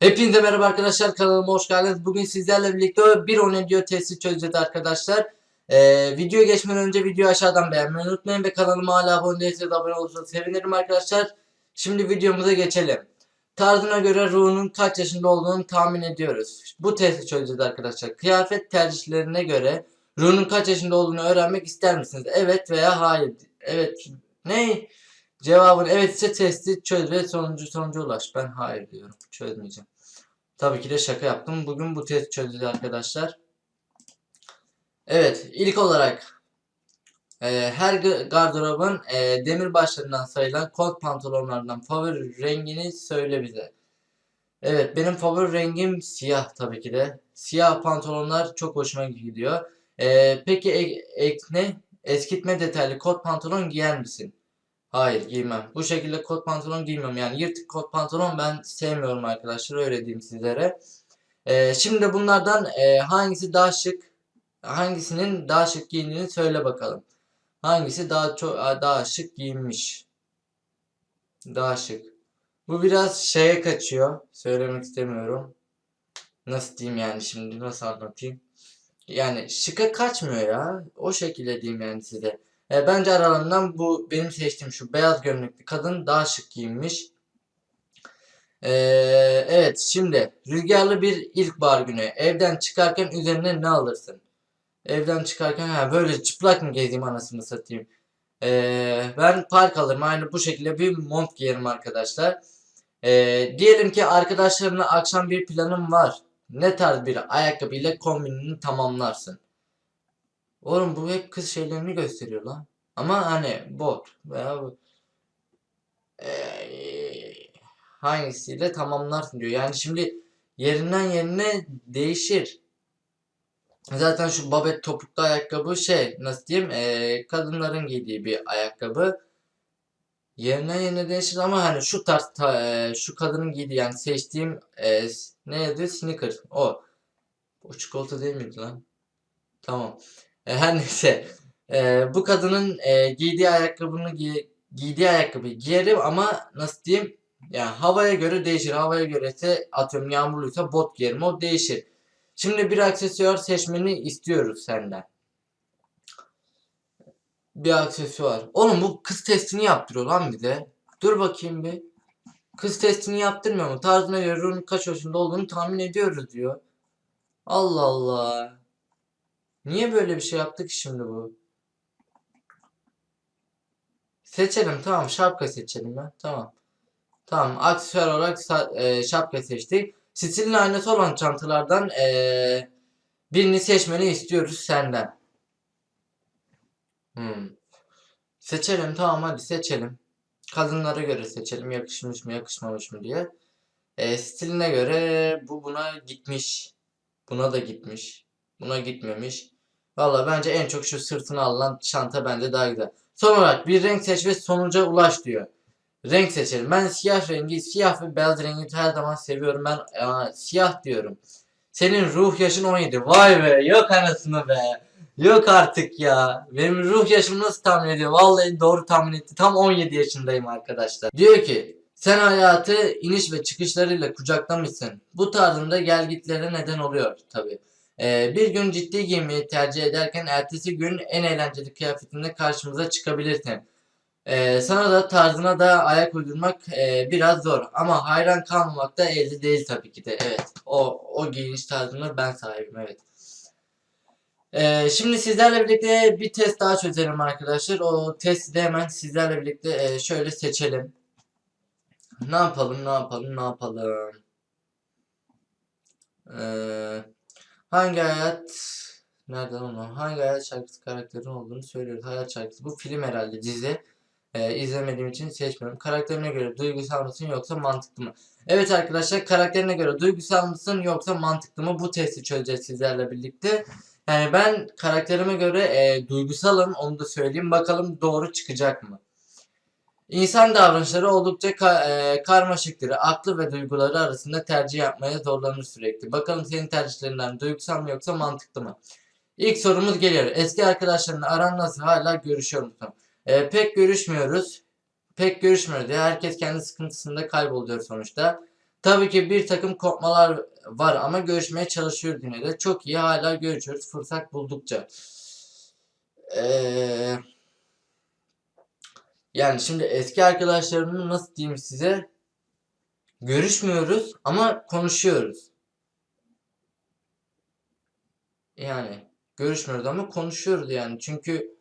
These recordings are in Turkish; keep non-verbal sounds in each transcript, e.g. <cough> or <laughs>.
Hepinize merhaba arkadaşlar kanalıma hoş geldiniz. Bugün sizlerle birlikte bir onediyor testi çözeceğiz arkadaşlar. Ee, videoya geçmeden önce videoyu aşağıdan beğenmeyi unutmayın ve kanalıma hala abone değilseniz abone olursanız sevinirim arkadaşlar. Şimdi videomuza geçelim. Tarzına göre Ruh'un kaç yaşında olduğunu tahmin ediyoruz. Bu testi çözeceğiz arkadaşlar. Kıyafet tercihlerine göre Ruh'un kaç yaşında olduğunu öğrenmek ister misiniz? Evet veya hayır. Evet. Ne? Cevabın evet ise testi çöz ve sonucu sonuca ulaş. Ben hayır diyorum. Çözmeyeceğim. Tabii ki de şaka yaptım. Bugün bu test çözeceğiz arkadaşlar. Evet, ilk olarak e, her gardırobun e, demir başlarından sayılan kot pantolonlardan favori rengini söyle bize. Evet, benim favori rengim siyah tabii ki de. Siyah pantolonlar çok hoşuma gidiyor. E, peki ek, ek- ne? Eskitme detaylı kot pantolon giyer misin? Hayır giymem. Bu şekilde kot pantolon giymem. Yani yırtık kot pantolon ben sevmiyorum arkadaşlar. Öyle diyeyim sizlere. Ee, şimdi bunlardan e, hangisi daha şık, hangisinin daha şık giyindiğini söyle bakalım. Hangisi daha çok daha şık giyinmiş? Daha şık. Bu biraz şeye kaçıyor. Söylemek istemiyorum. Nasıl diyeyim yani şimdi nasıl anlatayım? Yani şıka kaçmıyor ya. O şekilde diyeyim yani size. E, bence aralarından bu benim seçtiğim şu beyaz gömlekli kadın daha şık giyinmiş. E, evet şimdi rüzgarlı bir ilkbahar günü. Evden çıkarken üzerine ne alırsın? Evden çıkarken ha böyle çıplak mı gezeyim anasını satayım. E, ben park alırım. Aynı bu şekilde bir mont giyerim arkadaşlar. E, diyelim ki arkadaşlarımla akşam bir planım var. Ne tarz bir ayakkabıyla kombinini tamamlarsın? Oğlum bu hep kız şeylerini gösteriyor lan. Ama hani bot veya Eee, hangisiyle tamamlarsın diyor. Yani şimdi yerinden yerine değişir. Zaten şu babet topuklu ayakkabı şey nasıl diyeyim eee, kadınların giydiği bir ayakkabı. Yerinden yerine değişir ama hani şu tarz ta- eee, şu kadının giydiği yani seçtiğim eee, ne yazıyor sneaker o. O çikolata değil miydi lan? Tamam. E, her neyse. E, bu kadının e, giydiği ayakkabını giy- giydiği ayakkabıyı giyerim ama nasıl diyeyim? Yani havaya göre değişir. Havaya göre ise atıyorum yağmurluysa bot giyerim. O değişir. Şimdi bir aksesuar seçmeni istiyoruz senden. Bir aksesuar. Oğlum bu kız testini yaptırıyor lan bize. Dur bakayım bir. Kız testini yaptırmıyor mu? Tarzına göre kaç yaşında olduğunu tahmin ediyoruz diyor. Allah Allah. Niye böyle bir şey yaptık şimdi bu? Seçelim tamam şapka seçelim ben. Tamam. Tamam aksesuar olarak e, şapka seçtik. Stilin aynası olan çantalardan e, birini seçmeni istiyoruz senden. Hmm. Seçelim tamam hadi seçelim. Kadınlara göre seçelim yakışmış mı yakışmamış mı diye. E, stiline göre bu buna gitmiş. Buna da gitmiş. Buna gitmemiş. Valla bence en çok şu sırtına alınan çanta bence daha güzel. Son olarak bir renk seç ve sonuca ulaş diyor. Renk seçelim. Ben siyah rengi, siyah ve beyaz rengi her zaman seviyorum. Ben aa, siyah diyorum. Senin ruh yaşın 17. Vay be yok anasını be. Yok artık ya. Benim ruh yaşımı nasıl tahmin ediyor? Vallahi doğru tahmin etti. Tam 17 yaşındayım arkadaşlar. Diyor ki sen hayatı iniş ve çıkışlarıyla kucaklamışsın. Bu tarzında gelgitlere neden oluyor tabi. bir gün ciddi giymeyi tercih ederken ertesi gün en eğlenceli kıyafetinde karşımıza çıkabilirsin. Ee, sana da tarzına da ayak uydurmak e, biraz zor ama hayran kalmamak da elde değil tabii ki de. Evet o o giyiniş tarzına ben sahibim evet. Ee, şimdi sizlerle birlikte bir test daha çözelim arkadaşlar. O testi de hemen sizlerle birlikte e, şöyle seçelim. Ne yapalım, ne yapalım, ne yapalım? Ee, hangi hayat nereden onu? Hangi hayat şarkısı karakterin olduğunu söylüyoruz. Hayat şarkısı. Bu film herhalde dizi. Ee, izlemediğim için seçmiyorum. Karakterine göre duygusal mısın yoksa mantıklı mı? Evet arkadaşlar karakterine göre duygusal mısın yoksa mantıklı mı? Bu testi çözeceğiz sizlerle birlikte. Yani ben karakterime göre e, duygusalım onu da söyleyeyim. Bakalım doğru çıkacak mı? İnsan davranışları oldukça ka- e, karmaşıktır. Aklı ve duyguları arasında tercih yapmaya zorlanır sürekli. Bakalım senin tercihlerinden duygusal mı yoksa mantıklı mı? İlk sorumuz geliyor. Eski arkadaşlarınla aran nasıl? Hala görüşüyor musun? E, pek görüşmüyoruz. Pek görüşmüyoruz. Ya herkes kendi sıkıntısında kayboluyor sonuçta. Tabii ki bir takım kopmalar var ama görüşmeye çalışıyoruz yine de. Çok iyi hala görüşüyoruz fırsat buldukça. Ee, yani şimdi eski arkadaşlarımı nasıl diyeyim size? Görüşmüyoruz ama konuşuyoruz. Yani görüşmüyoruz ama konuşuyoruz yani. Çünkü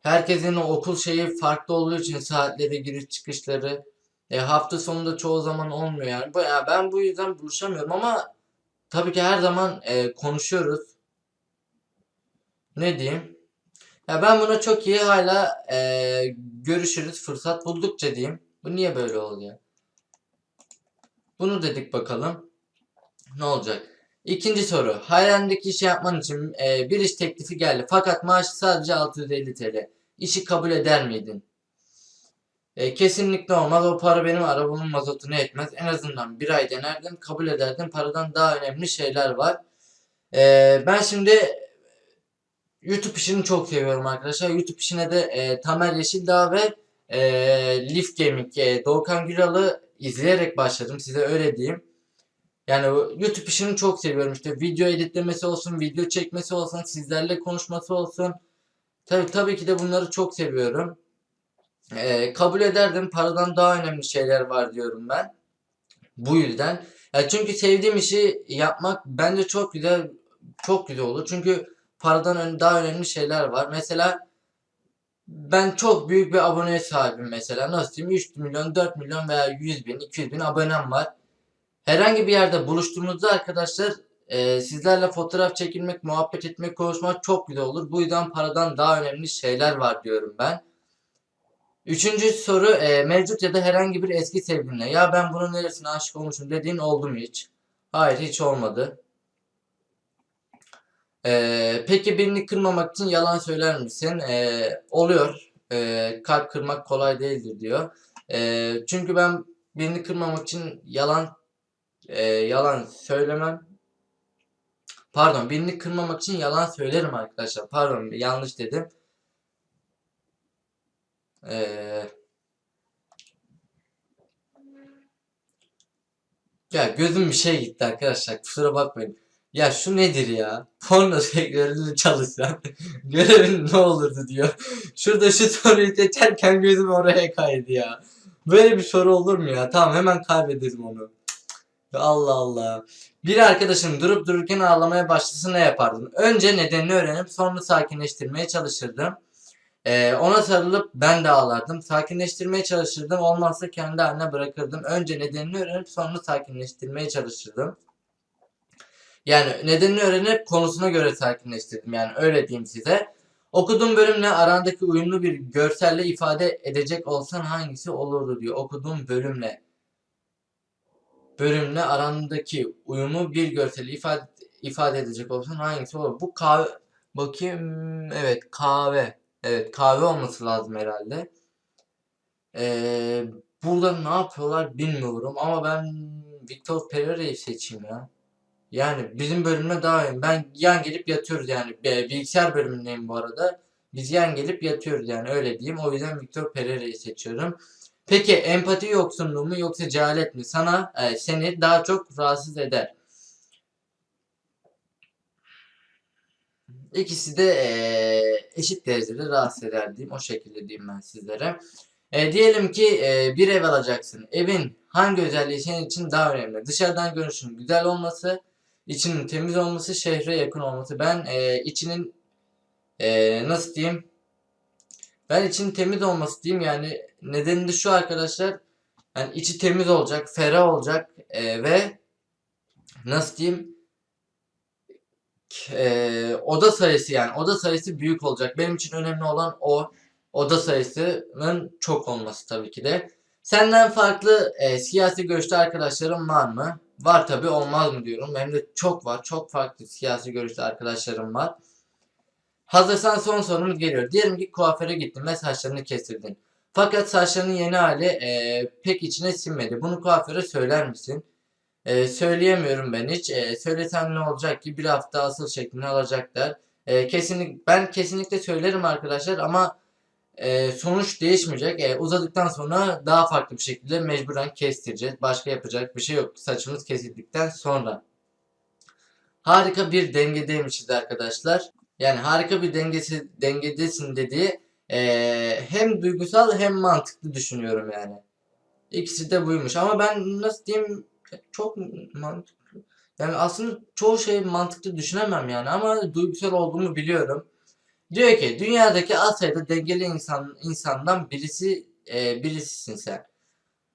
herkesin okul şeyi farklı olduğu için saatleri, giriş çıkışları e, hafta sonunda çoğu zaman olmuyor yani. Bu, ya ben bu yüzden buluşamıyorum ama tabii ki her zaman e, konuşuyoruz. Ne diyeyim? Ya ben buna çok iyi hala e, görüşürüz fırsat buldukça diyeyim. Bu niye böyle oluyor? Bunu dedik bakalım. Ne olacak? İkinci soru. Hayalindeki işi yapman için e, bir iş teklifi geldi. Fakat maaşı sadece 650 TL. İşi kabul eder miydin? E, kesinlikle olmaz. O para benim arabamın mazotunu etmez. En azından bir ay denerdim. Kabul ederdim. Paradan daha önemli şeyler var. E, ben şimdi YouTube işini çok seviyorum arkadaşlar. YouTube işine de e, Tamer Yeşildağ ve e, Leaf Gaming, e, Doğukan Güral'ı izleyerek başladım. Size öyle diyeyim. Yani YouTube işini çok seviyorum. İşte video editlemesi olsun, video çekmesi olsun, sizlerle konuşması olsun. Tabii, tabii ki de bunları çok seviyorum. Ee, kabul ederdim. Paradan daha önemli şeyler var diyorum ben. Bu yüzden. Ya çünkü sevdiğim işi yapmak bence çok güzel, çok güzel olur. Çünkü paradan daha önemli şeyler var. Mesela ben çok büyük bir aboneye sahibim mesela. Nasıl diyeyim? 3 milyon, 4 milyon veya 100 bin, 200 bin abonem var. Herhangi bir yerde buluştuğumuzda arkadaşlar e, sizlerle fotoğraf çekilmek, muhabbet etmek, konuşmak çok güzel olur. Bu yüzden paradan daha önemli şeyler var diyorum ben. Üçüncü soru e, mevcut ya da herhangi bir eski sevgilinle ya ben bunun neresine aşık olmuşum dediğin oldu mu hiç? Hayır hiç olmadı. E, peki birini kırmamak için yalan söyler misin? E, oluyor. E, kalp kırmak kolay değildir diyor. E, çünkü ben birini kırmamak için yalan e, yalan söylemem. Pardon, birini kırmamak için yalan söylerim arkadaşlar. Pardon, yanlış dedim. Ee, ya gözüm bir şey gitti arkadaşlar. Kusura bakmayın. Ya şu nedir ya? Porno sektöründe çalışan <laughs> görevin ne olurdu diyor. Şurada şu soruyu seçerken gözüm oraya kaydı ya. Böyle bir soru olur mu ya? Tamam hemen kaybederim onu. Allah Allah. Bir arkadaşın durup dururken ağlamaya başlasa ne yapardın? Önce nedenini öğrenip sonra sakinleştirmeye çalışırdım. Ee, ona sarılıp ben de ağlardım. Sakinleştirmeye çalışırdım. Olmazsa kendi haline bırakırdım. Önce nedenini öğrenip sonra sakinleştirmeye çalışırdım. Yani nedenini öğrenip konusuna göre sakinleştirdim. Yani öyle diyeyim size. Okuduğum bölümle arandaki uyumlu bir görselle ifade edecek olsan hangisi olurdu diyor. Okuduğum bölümle bölümle arandaki uyumu bir görseli ifade ifade edecek olsan hangisi olur? Bu kahve bakayım evet kahve. Evet kahve olması lazım herhalde. Ee, burada ne yapıyorlar bilmiyorum ama ben Victor Pereira'yı seçeyim ya. Yani bizim bölümle daha iyi. Ben yan gelip yatıyoruz yani. Bilgisayar bölümündeyim bu arada. Biz yan gelip yatıyoruz yani öyle diyeyim. O yüzden Victor Pereira'yı seçiyorum. Peki empati yoksunluğu mu yoksa cehalet mi sana e, seni daha çok rahatsız eder? İkisi de e, eşit derecede rahatsız eder diyeyim. O şekilde diyeyim ben sizlere. E, diyelim ki e, bir ev alacaksın. Evin hangi özelliği senin için daha önemli? Dışarıdan görünüşün güzel olması, içinin temiz olması, şehre yakın olması. Ben e, içinin e, nasıl diyeyim? Ben için temiz olması diyeyim yani nedeni de şu arkadaşlar. Yani içi temiz olacak, ferah olacak e, ve nasıl diyeyim? e, oda sayısı yani oda sayısı büyük olacak. Benim için önemli olan o oda sayısının çok olması tabii ki de. Senden farklı e, siyasi görüşte arkadaşlarım var mı? Var tabii olmaz mı diyorum. Benim de çok var. Çok farklı siyasi görüşte arkadaşlarım var. Hazırsan son sorumuz geliyor. Diyelim ki kuaföre gittin ve saçlarını kestirdin. Fakat saçlarının yeni hali e, pek içine sinmedi. Bunu kuaföre söyler misin? E, söyleyemiyorum ben hiç. E, söylesem ne olacak ki bir hafta asıl şeklini alacaklar. E, kesinlik ben kesinlikle söylerim arkadaşlar ama e, sonuç değişmeyecek. E, uzadıktan sonra daha farklı bir şekilde mecburen kestireceğiz. Başka yapacak bir şey yok. Saçımız kesildikten sonra. Harika bir dengedeymişiz arkadaşlar. Yani harika bir dengesi dengedesin dediği e, hem duygusal hem mantıklı düşünüyorum yani. İkisi de buymuş ama ben nasıl diyeyim çok mantıklı. Yani aslında çoğu şey mantıklı düşünemem yani ama duygusal olduğumu biliyorum. Diyor ki dünyadaki az sayıda dengeli insan insandan birisi e, birisisin sen.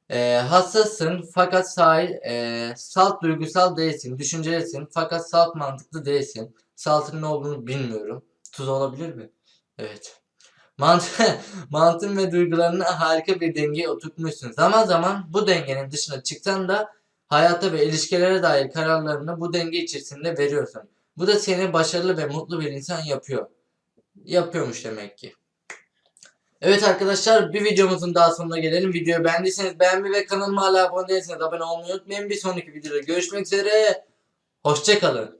E, hassassın fakat sahi e, salt duygusal değilsin. Düşüncelisin fakat salt mantıklı değilsin. Saltın ne olduğunu bilmiyorum. Tuz olabilir mi? Evet. Mantı, <laughs> mantın ve duygularını harika bir dengeye oturtmuşsun. Zaman zaman bu dengenin dışına çıksan da hayata ve ilişkilere dair kararlarını bu denge içerisinde veriyorsun. Bu da seni başarılı ve mutlu bir insan yapıyor. Yapıyormuş demek ki. Evet arkadaşlar bir videomuzun daha sonuna gelelim. Videoyu beğendiyseniz beğenmeyi ve kanalıma hala abone değilseniz abone olmayı unutmayın. Bir sonraki videoda görüşmek üzere. Hoşçakalın.